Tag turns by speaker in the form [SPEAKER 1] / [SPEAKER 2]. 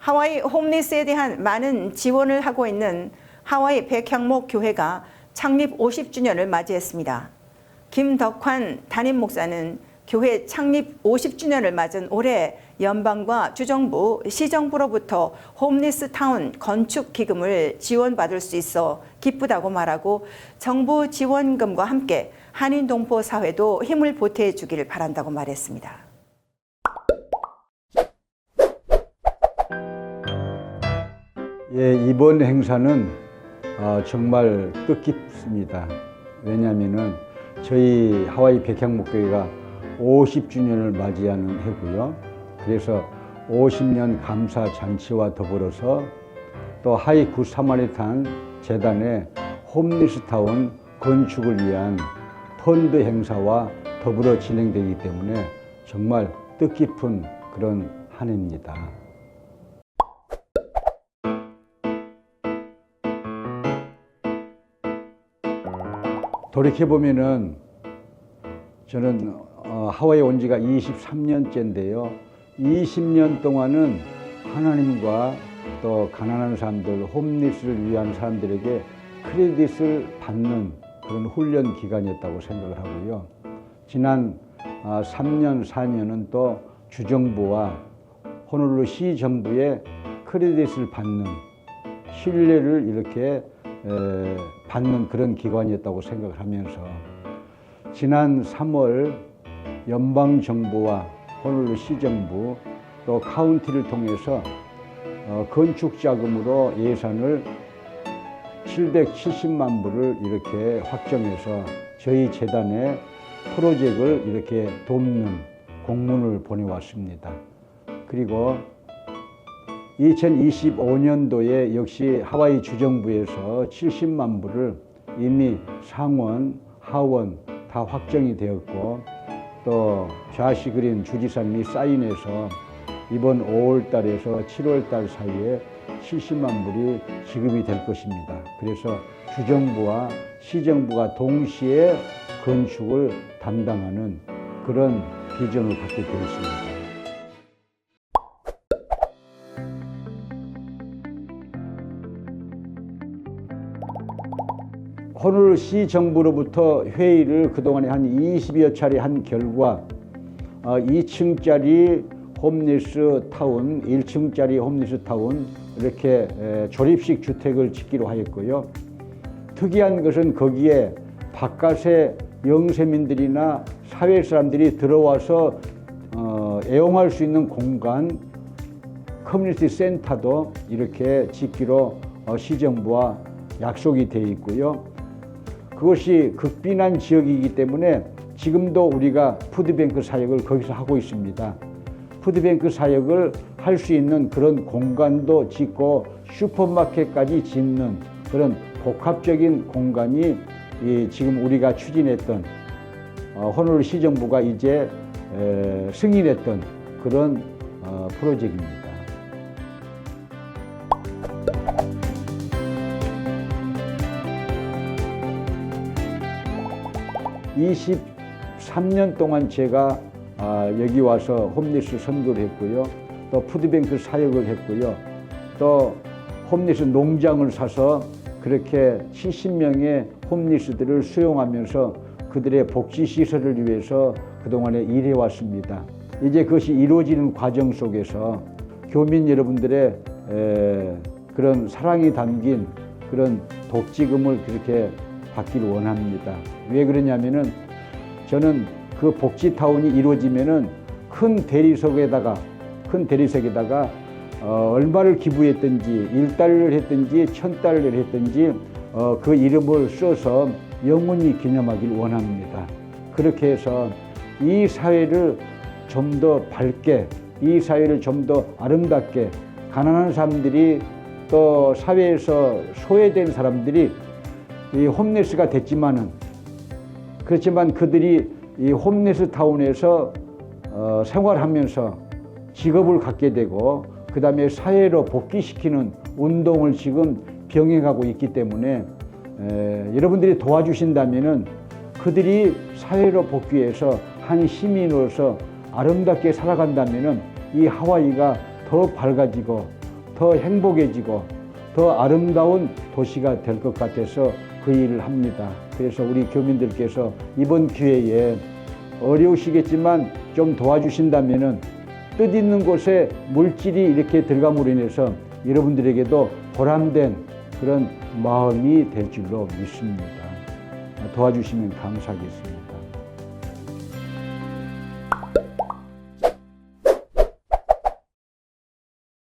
[SPEAKER 1] 하와이 홈리스에 대한 많은 지원을 하고 있는 하와이 백향목 교회가 창립 50주년을 맞이했습니다. 김덕환 담임 목사는 교회 창립 50주년을 맞은 올해 연방과 주정부, 시정부로부터 홈리스 타운 건축 기금을 지원받을 수 있어 기쁘다고 말하고 정부 지원금과 함께 한인 동포 사회도 힘을 보태해 주기를 바란다고 말했습니다.
[SPEAKER 2] 예, 이번 행사는 어, 정말 뜻깊습니다. 왜냐하면은 저희 하와이 백향목교회가 50주년을 맞이하는 해고요. 그래서 50년 감사 잔치와 더불어서 또 하이 구 사마리탄 재단의 홈리스타운 건축을 위한 펀드 행사와 더불어 진행되기 때문에 정말 뜻깊은 그런 한 해입니다. 돌이켜 보면은 저는 어, 하와이에 온 지가 23년째인데요. 20년 동안은 하나님과 또 가난한 사람들, 홈리스를 위한 사람들에게 크레딧을 받는 그런 훈련 기간이었다고 생각을 하고요. 지난 아, 3년, 4년은 또 주정부와 호놀룰루 시 정부의 크레딧을 받는 신뢰를 이렇게 에, 받는 그런 기관이었다고 생각을 하면서 지난 3월 연방 정부와 호놀룰루 시정부 또 카운티를 통해서 어, 건축 자금으로 예산을 770만 불을 이렇게 확정해서 저희 재단의 프로젝트를 이렇게 돕는 공문을 보내왔습니다. 그리고 2025년도에 역시 하와이 주정부에서 70만 불을 이미 상원, 하원 다 확정이 되었고 또 좌시 그린 주지사님이 사인해서 이번 5월 달에서 7월 달 사이에 70만 불이 지급이 될 것입니다. 그래서 주정부와 시정부가 동시에 건축을 담당하는 그런 비전을 갖게 되었습니다. 호놀 시 정부로부터 회의를 그동안에 한 20여 차례 한 결과 어, 2층짜리 홈리스 타운, 1층짜리 홈리스 타운 이렇게 에, 조립식 주택을 짓기로 하였고요. 특이한 것은 거기에 바깥에 영세민들이나 사회 사람들이 들어와서 어, 애용할 수 있는 공간 커뮤니티 센터도 이렇게 짓기로 어, 시정부와 약속이 되어 있고요. 그것이 극빈한 지역이기 때문에 지금도 우리가 푸드뱅크 사역을 거기서 하고 있습니다. 푸드뱅크 사역을 할 수 있는 그런 공간도 짓고 슈퍼마켓까지 짓는 그런 복합적인 공간이 이 지금 우리가 추진했던 어, 호놀 시정부가 이제 에, 승인했던 그런 어, 프로젝트입니다. (23년) 동안 제가 아, 여기 와서 홈리스 선거를 했고요 또 푸드뱅크 사역을 했고요 또 홈리스 농장을 사서 그렇게 70명의 홈리스들을 수용하면서 그들의 복지 시설을 위해서 그동안에 일해 왔습니다. 이제 그것이 이루어지는 과정 속에서 교민 여러분들의 에, 그런 사랑이 담긴 그런 복지금을 그렇게 받기를 원합니다. 왜 그러냐면은 저는 그 복지타운이 이루어지면은 큰 대리석에다가 큰 대리석에다가 어, 얼마를 기부했든지 일달러를 했든지 천달러를 했든지 어, 그 이름을 써서 영원히 기념하길 원합니다. 그렇게 해서 이 사회를 좀 더 밝게 이 사회를 좀 더 아름답게 가난한 사람들이 또 사회에서 소외된 사람들이 이 홈레스가 됐지만은 그렇지만 그들이 이 홈레스 타운에서 어, 생활하면서 직업을 갖게 되고 그 다음에 사회로 복귀시키는 운동을 지금 병행하고 있기 때문에 에, 여러분들이 도와주신다면은 그들이 사회로 복귀해서 한 시민으로서 아름답게 살아간다면은 이 하와이가 더 밝아지고 더 행복해지고 더 아름다운 도시가 될 것 같아서 그 일을 합니다. 그래서 우리 교민들께서 이번 기회에 어려우시겠지만 좀 도와주신다면은 뜻 있는 곳에 물질이 이렇게 들어감으로 인해서 여러분들에게도 보람된 그런 마음이 될 줄로 믿습니다. 도와주시면 감사하겠습니다.